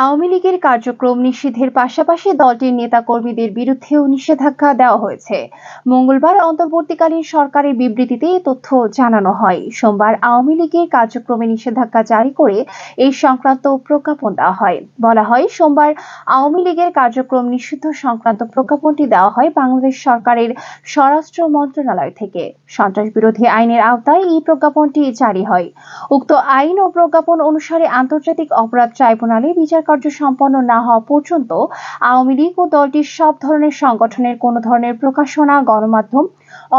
আওয়ামী লীগের কার্যক্রম নিষিদ্ধের পাশাপাশি দলটির নেতাকর্মীদের বিরুদ্ধেও নিষেধাজ্ঞা দেওয়া হয়েছে। মঙ্গলবার অন্তর্বর্তীকালীন সরকারের বিবৃতিতে তথ্য জানানো হয়। সোমবার আওয়ামী লীগের কার্যক্রমে নিষেধাজ্ঞা জারি করে এই সংক্রান্ত প্রজ্ঞাপন দেওয়া হয়। বলা হয়, সোমবার আওয়ামী লীগের কার্যক্রম নিষিদ্ধ সংক্রান্ত প্রজ্ঞাপনটি দেওয়া হয় বাংলাদেশ সরকারের স্বরাষ্ট্র মন্ত্রণালয় থেকে। সন্ত্রাস বিরোধী আইনের আওতায় এই প্রজ্ঞাপনটি জারি হয়। উক্ত আইন ও প্রজ্ঞাপন অনুসারে আন্তর্জাতিক অপরাধ ট্রাইব্যুনালে বিচার কার্য সম্পন্ন না হওয়া পর্যন্ত আওয়ামী লীগ ও দলটির সব ধরনের সংগঠনের কোনো ধরনের প্রকাশনা, গণমাধ্যম,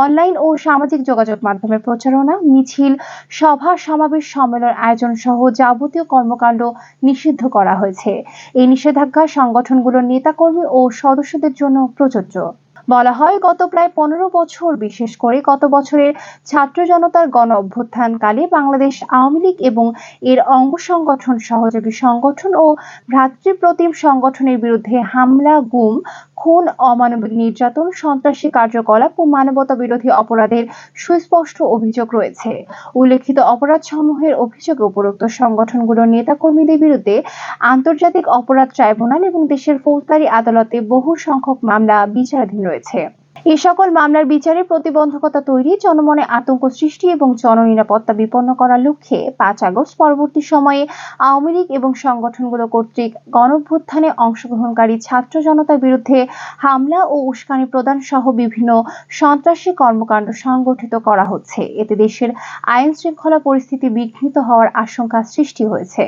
অনলাইন ও সামাজিক যোগাযোগ মাধ্যমে প্রচারণা, মিছিল, সভা, সমাবেশ, সম্মেলন, আয়োজন সহ যাবতীয় কর্মকাণ্ড নিষিদ্ধ করা হয়েছে। এই নিষেধাজ্ঞা সংগঠনগুলোর নেতাকর্মী ও সদস্যদের জন্য প্রযোজ্য। বলা হয়, গত প্রায় পনেরো বছর, বিশেষ করে গত বছরের ছাত্র জনতার গণ অভ্যুত্থানকালে বাংলাদেশ আওয়ামী লীগ এবং এর অঙ্গ সংগঠন সহযোগী সংগঠন ও ভ্রাতৃপ্রতিম সংগঠনের বিরুদ্ধে হামলা, গুম খুন অমানবিক নির্যাতন সন্ত্রাসী কার্যকলাপ ও মানবতা বিরোধী অপরাধের সুস্পষ্ট অভিযোগ রয়েছে। উল্লেখিত অপরাধ সমূহের অভিযোগে উপরোক্ত সংগঠনগুলোর নেতাকর্মীদের বিরুদ্ধে আন্তর্জাতিক অপরাধ ট্রাইব্যুনাল এবং দেশের ফৌজদারি আদালতে বহু সংখ্যক মামলা বিচারাধীন রয়েছে। এই সকল মামলার বিচারে প্রতিবন্ধকতা তৈরি, জনমনে আতঙ্ক সৃষ্টি এবং জননিরাপত্তা বিপন্ন করার লক্ষ্যে পাঁচ আগস্ট পরবর্তী সময়ে আওয়ামী লীগ এবং সংগঠনগুলো কর্তৃক গণভ্যুত্থানে অংশগ্রহণকারী ছাত্র জনতার বিরুদ্ধে হামলা ও উস্কানি প্রদান সহ বিভিন্ন সন্ত্রাসী কর্মকাণ্ড সংগঠিত করা হচ্ছে। এতে দেশের আইন শৃঙ্খলা পরিস্থিতি বিঘ্নিত হওয়ার আশঙ্কা সৃষ্টি হয়েছে।